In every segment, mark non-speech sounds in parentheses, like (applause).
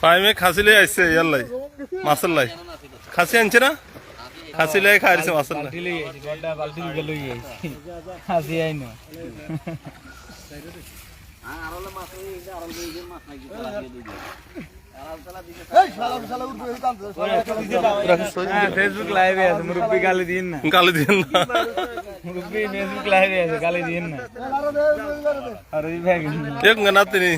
ফাইমে খাসি লাই আইছে ইয়াল্লাই মাছের লাই। খাসি আনছে না? খাসি লাই খাইছে মাছের লাই। আইছি গড্ডা বালতি দিকে লই আইছি হাসি আইনো হ্যাঁ ফেসবুক লাইভে আছে মুরব্বি গালি দিন না গালি দিন না মুরব্বি ফেসবুক লাইভে আছে গালি দিন না আর ওই ভাই এক না তিনি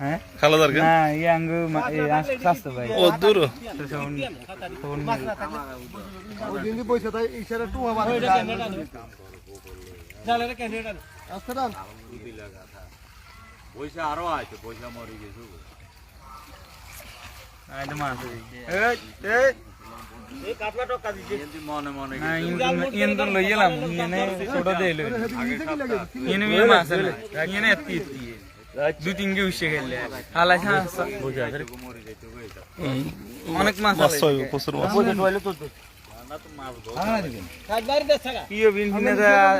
হ্যাঁ খালাদার কে না এই আঙ্গু এই স্বাস্থ্য ভাই ও দূর ফোন পয়সা আরও আছে পয়সা মরে গেছে আই তো মাছ এই এই কিন্তু মনে মনে না ইন ইন তো লই গেলাম ইনে তিন অনেক মাছ মাছ প্রচুর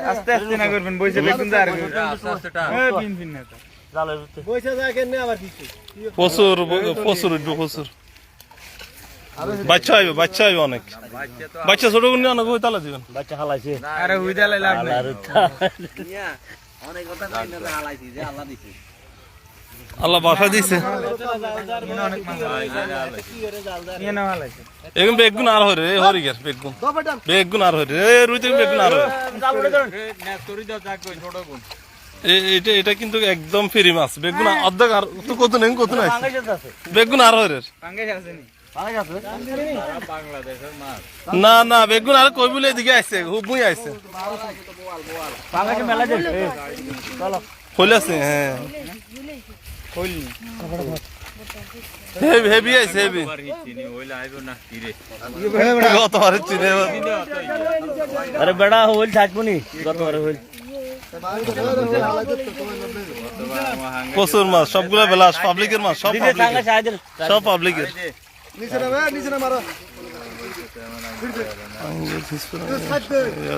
আস্তে আস্তে না করবেন বইসে বেগুন হ্যাঁ প্রচুর প্রচুর উঠবে প্রচুর বাচ্চা হইবে বাচ্চা হইবে অনেক বাচ্চা ছোট অনেক ওই তালা দিবেন আরে হুই দালাই লাভ নাই অনেক কথা কই না হালাইছি যে আল্লাহ দিছে আল্লাহ বাসা দিছে ইনে অনেক মাছ ইয়ে না ভালো আছে এখন বেগুন আর হরে হরি গের বেগুন বেগুন আর হরে রে রুই থেকে বেগুন আর হরে এটা এটা কিন্তু একদম ফ্রি মাছ। বেগুন অর্ধেক আর তো কত নেই কত নাই বেগুন আর হরে পাঙ্গাস আছে নি? না না বেগুন আর কই বলে এদিকে আইছে হুবুই আইছে। আছে হ্যাঁ। হেভি আইছে হেভি চিনে। আরে বেড়া হইল থাকব নি। গতবারে হইল। প্রচুর মাছ সবগুলা বেলাস পাবলিকের মাছ সব পাবলিকের। সব পাবলিকের।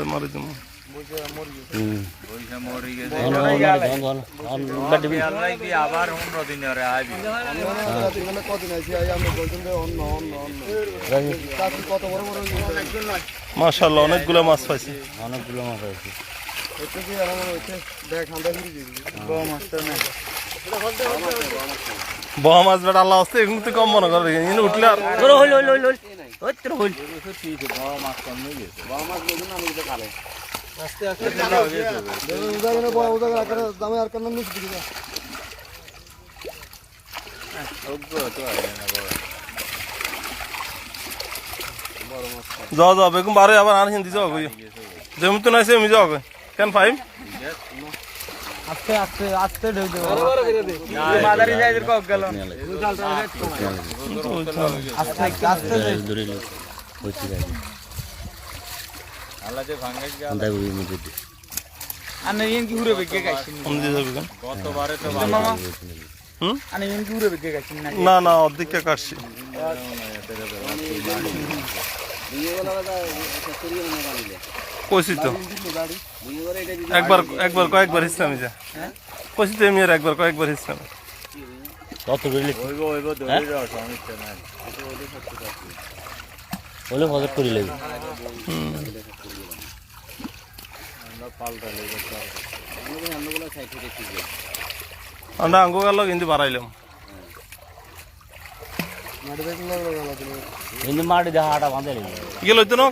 মারি। মরে গেছে কাটবি আল্লাহ কি আবার 15 মাছ বেটা আল্লাহ আসতে এখন তো কম মনে করে ইনি উঠলে আর তোর তোর হইল যাও যাও বেগুন বারে আবার হিন্দি যাও যেমন তো নাইছে আমি যাও কই? কেন ফাইম আস্তে আস্তে আস্তে ঢেউ দে মাদারি যাইদের কক গেল আস্তে আস্তে ধরিল হচ্ছে যাবে আল্লাহ যে ভাঙাই গেল এই মধ্যে দিয়ে। আনে ইন কি হুরে বেগে গাইছিন আমি দিয়ে যাবি কেন গতবারে তো মামা হুম আনে ইন কি হুরে বেগে গাইছিন না না না অর্ধেকটা কাটছি। কইছি তো। একবার একবার কয়েকবার হিসলামি যা। কইছি তো এমনি একবার কয়েকবার হিসলামি কত নাই। হলে ফজর করি লাগবে। আমরা আঙ্গু গেল কিন্তু বাড়াইলাম। কিন্তু মাটি দেখা হাটা বাঁধে গেল তো না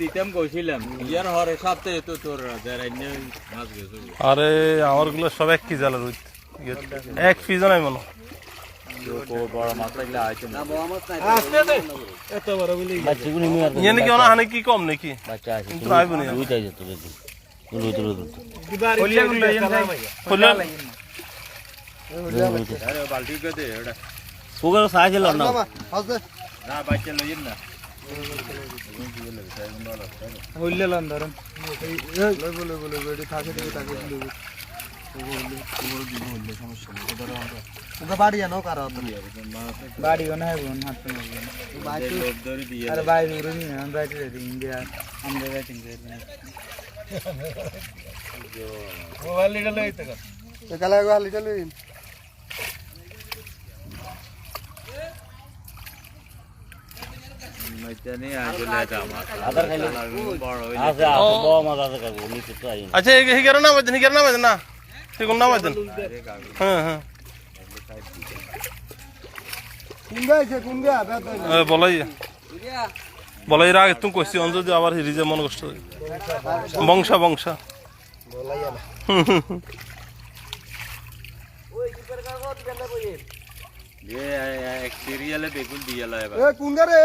দিতাম কইছিলাম ইয়ার হরে সপ্তাহে তো তোর মাছ গেছে আরে আমারগুলো সব এক কি জালের রুই এক নাই মনে বড় মাছ লাগলে আইতো না। বাচ্চাগুলো নিয়ে আর ইয়ে নাকি অনা হানে কি কম নাকি? বাচ্চা আছে কিন্তু আইব নি। দুইটা যেত বেশি দুই দুই দুই কইলে গুলো ইন আরে বালতি কে দে ওটা ওগুলো সাহায্য না না বাচ্চা লইন না হইলে লন ধরেন ওকে বাড়ি আনো কারও অত বাড়িও না বোন হাত মারবেন লোভ ধরে দিয়ে আরে ভাই উড়ে নিয়ে আমি বাইরে রেডি ইন্ডিয়া আমরা ব্যাটিং করবেন কালে গো হালি চলুন মইতানি আসলে এটা আমার আদার খাইলে বড় হইলে আছে আছে বড় মাছ আছে কাকু নিচে তো আইন আচ্ছা হিগারও না বাজেন হিগারও না বাজেন না সেগুন না বাজেন হ্যাঁ হ্যাঁ। কোন গাইছে কোন গা বেদ এ, বলাই। বলাই আগে তুমি কইছি অন যদি আবার হিরি যে মন কষ্ট। বংশা বংশা। সিরিয়ালে দিয়ে লয় এবার। এ কোন গা রে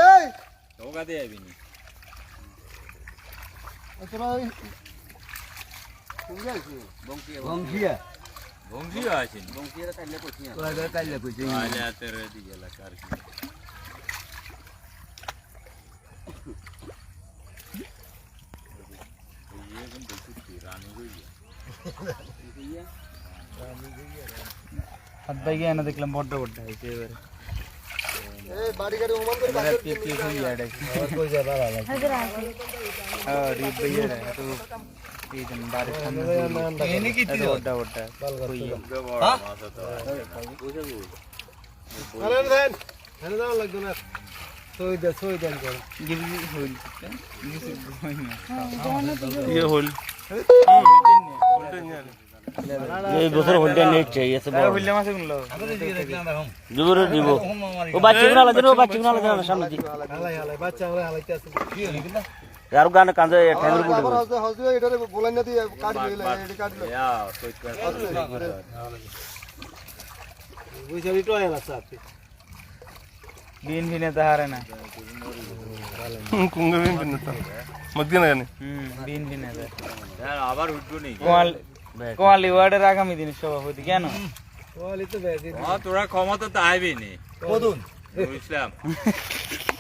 এই ওকা দিয়ে আইবিনি তোরা ওই কোন গাইছে বংশিয়া বংশীয় আছেন বংশীয় তাইলে কইছি তোরা এটা কাইলে কইছে আলে আতের দিয়ে লাকার কি হাত ভাই গিয়ে না দেখলাম বড্ড বড্ড হয়েছে এবারে এই বাড়ি গাড়ি ওমান করে এবারে পিয়ে পিয়ে খুঁজে আড়াই কই যা বাবা হ্যাঁ রিপ ভাই রে তো এই দিন বাড়ি সামনে এনে কি ইয়ে এই বছর হোল্ডে নেট চাই আছে বড় মাসে গুনলো দুপুরে দিব ও বাচ্চা গুনা লাগে ও বাচ্চা গুনা লাগে সামনে দি হালাই হালাই বাচ্চা হালাইতে আছে আর গান কান্দে ফ্যামিলি আবার বুড়ো হসে হসে এটারে বলাই না দিয়ে কাট দিলে এডি কাট দিলে ইয়া কই কই বুঝাবি তো আইলা সাথে বিন বিনে তাহারে না। কুঙ্গে বিন বিন তো। মগ্দি না জানি। হুম বিন বিনে আবার উঠবো নি। কোয়াল কোয়ালি ওয়ার্ডের আগামী দিনের সভাপতি কেন? ওয়ালি তো হ্যাঁ তোরা ক্ষমতা তো আইবি নি। কদুন। বুঝলাম। (laughs)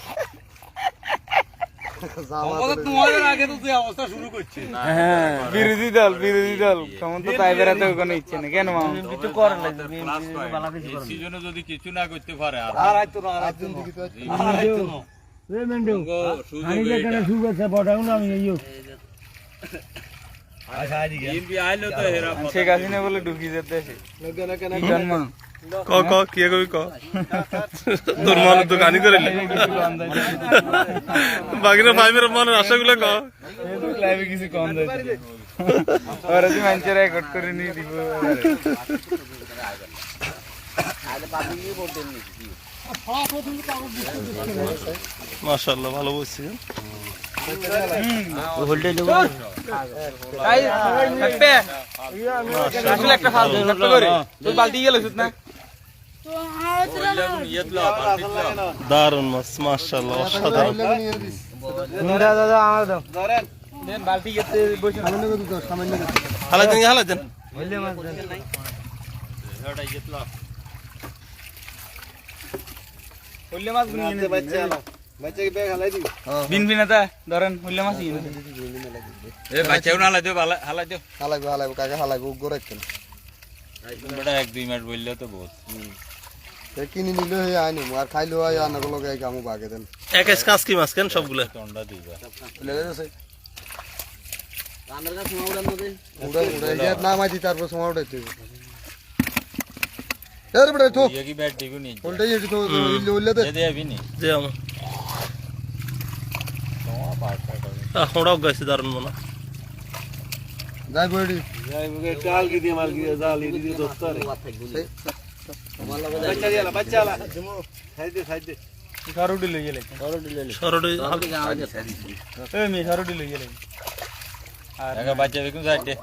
বিরোধী দল বিরোধী দল। সমস্ত তাই বেড়াতে কোনো ইচ্ছে নেই। কেন কিছু করে না। প্লাস পয়েন্ট এই সিজনে যদি কিছু না করতে পারে আর আর আইতো না আর দিন দিকে সুযোগ এটা শুভেচ্ছা না আমি বিএনপি আইলো তো হেরা শেখ হাসিনা বলে ঢুকি যেতে জন্ম। ক ক কি কবি ক? তোর মন তো গানি করে বাকিরা ফাইভের মনের আশাগুলো ক? লাইভে কিছু কম দিয়েছে ওরা যে মানুষের রেকর্ড করে নিয়ে দিব মাশাআল্লাহ। ভালো বলছি আসলে একটা ফাল থাকতে করে। তুই বালতি গেল না? দারুণ মাছ মাশাআল্লাহ অসাধারণ। দাদা আমার দাও। দেন বালতি গেতে বসে সামান্য করে দাও সামান্য করে হালা দেন হালা দেন। হইলে মাছ হেটা ইয়েতলো হইলে মাছ নিয়ে নে বাচ্চা আলো বাচ্চা কি ব্যাগ হালাই দিবি। বিন বিনাতা ধরেন হইলে মাছ নিয়ে এ বাচ্চাও না হালাই দিও হালাই দিও। হালাইবো হালাইবো কাকে হালাইবো গোরে কেন এক দুই মিনিট বললে তো বহুত। কিনি নিলে হয়ে আইনি আর খাইলো আই আনার লগে কামু বাগে দেন। এক এক কাজ কি মাছ কেন সবগুলো তন্ডা দিবা লেগে গেছে। উড়ে উড়ে ইয়ে না মাঝি তারপর সময় উঠাইতে এর বড় তো ইয়ে কি ব্যাট দিগু নি উল্টে যেটি তো ইল্লে উল্লে দে। দে দে আবি নি। যে আমার তোমার পাঁচটা করে দারুণ মনে। যাই বড়ি সরুটি লই গেলে সরডি এই মি সরুটি লই গেলে একা বাচ্চা দেখুন সাইডে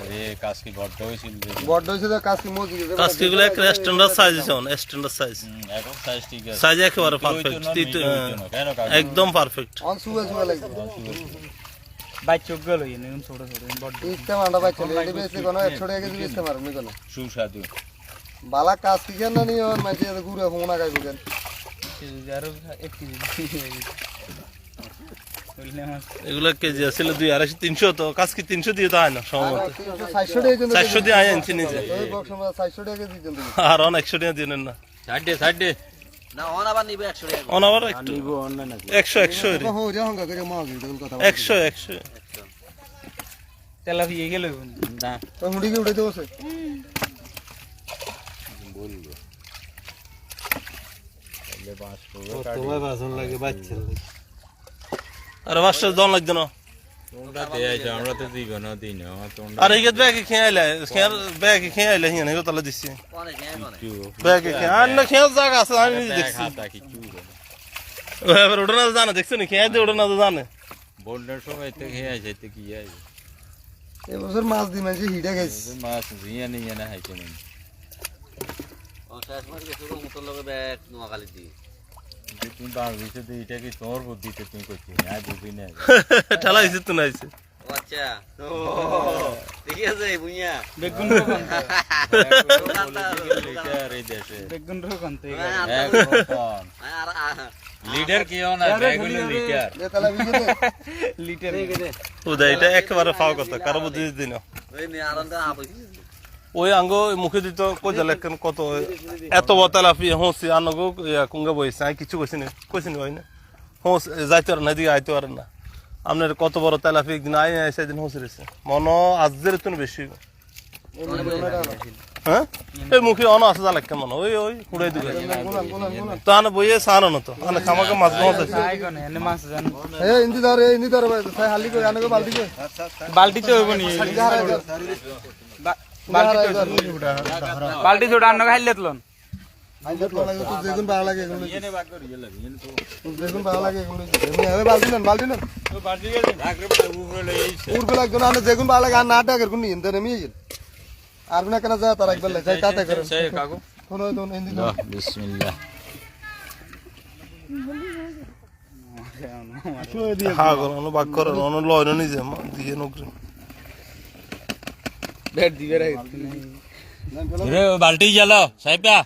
আরে কাজ কি বড় হইছিল যে বড় হইছে তো কাজ কি মজি গেছে কাজ কিগুলো এক স্ট্যান্ডার্ড সাইজ আছে অন স্ট্যান্ডার্ড সাইজ হুম, এখন সাইজ ঠিক আছে সাইজ একেবারে পারফেক্ট কেন কাজ একদম পারফেক্ট অন সুবে সুবে লাগবে বাই চোখ গেল ইনে ছোট ছোট বড় ইস্তে মান্ডা বাচ্চা লেডি বেসে কোন 100 টাকা কেজি ইস্তে মারুম নি কোন সুস্বাদু। বালা কাজ কি কেন নি ওর মাঝে ঘুরে হোনা আরও এগুলো কেজি আসলে দুই আড়াইশো তিনশো তো কাজ কি তিনশো দিয়ে তো হয় না সম্ভবত চারশো দিয়ে আয় আনছি নিজে। আর অন একশো টাকা দিয়ে নেন না। সাইড দে। আরে বাসটা দন লাগতো না। তোমরা দে আইছো আমরা তো দিব না দিই না তোমরা আর এই ব্যাগে খেয়ে আইলে খেয়ার ব্যাগে খেয়ে আইলে হিয়ান হেগো তালা দিচ্ছি ব্যাগে খেয়ে আর না খেয়ার জায়গা আছে আমি নিজে দেখছি হাতা কিছু ও এবার ওটা না তো জানে খেয়ে দিয়ে ওটা জানে বোল্ডার সময় তো খেয়ে আছে তো কি আছে এবছর মাছ দি মাঝে হিটে গেছে মাছ জিয়া নেই না হাইছে মানে যে তুমি বাং তো এটা কি তোর বুদ্ধিতে তুমি (laughs) (laughs) না বুঝি না ঠেলা হয়েছে তো না হয়েছে বেগুন লিডার না? লিডার এটা একেবারে ফাও কথা। কারও বুদ্ধি দিতে না। ওই আঙ্গ মুখে দিত কইতে লেখেন কত এত বতালাফি হসি আনগো কুঙ্গা বইছে আমি কিছু কইছি না কইছি না ভাই না? হস যাইতে পারে না এদিকে আইতে পারে না। আপনার কত বড় তেলাফি একদিন আই সেদিন হসি রয়েছে মন আজদের তুমি বেশি। হ্যাঁ? এই মুখে অন আছে যা লেখা মনে ওই ওই কুড়াই দিবে। তো আনে বইয়ে সানো না তো। আনে খামাকে মাছ মাছ আছে। আই কোনে এনে মাছ এ ইন্দি ধর এ ইন্দি ধর ভাই হালি কই আনগো বালতি কই? বালতি তো হইব নি। বালতি ছোট আন্ন খাইলে তুলন আইজা তো যেগুন ভালো লাগে এগুলো যেগুন ভালো লাগে এগুলো বালতি নেন বালতি নেন উড়বে লাগতো আনে যেগুন ভালো লাগে আর না টাকার কোন ইন্দে নেমি গেল আর না কেন যা তার একবার যাই তাতে করে কাকু তো ইন্দি বিসমিল্লাহ হা করো অন্য বাক করো অন্য লয় নিজে দিয়ে নকরি। বেড দিবে রে বাল্টি জ্বালো সাইপা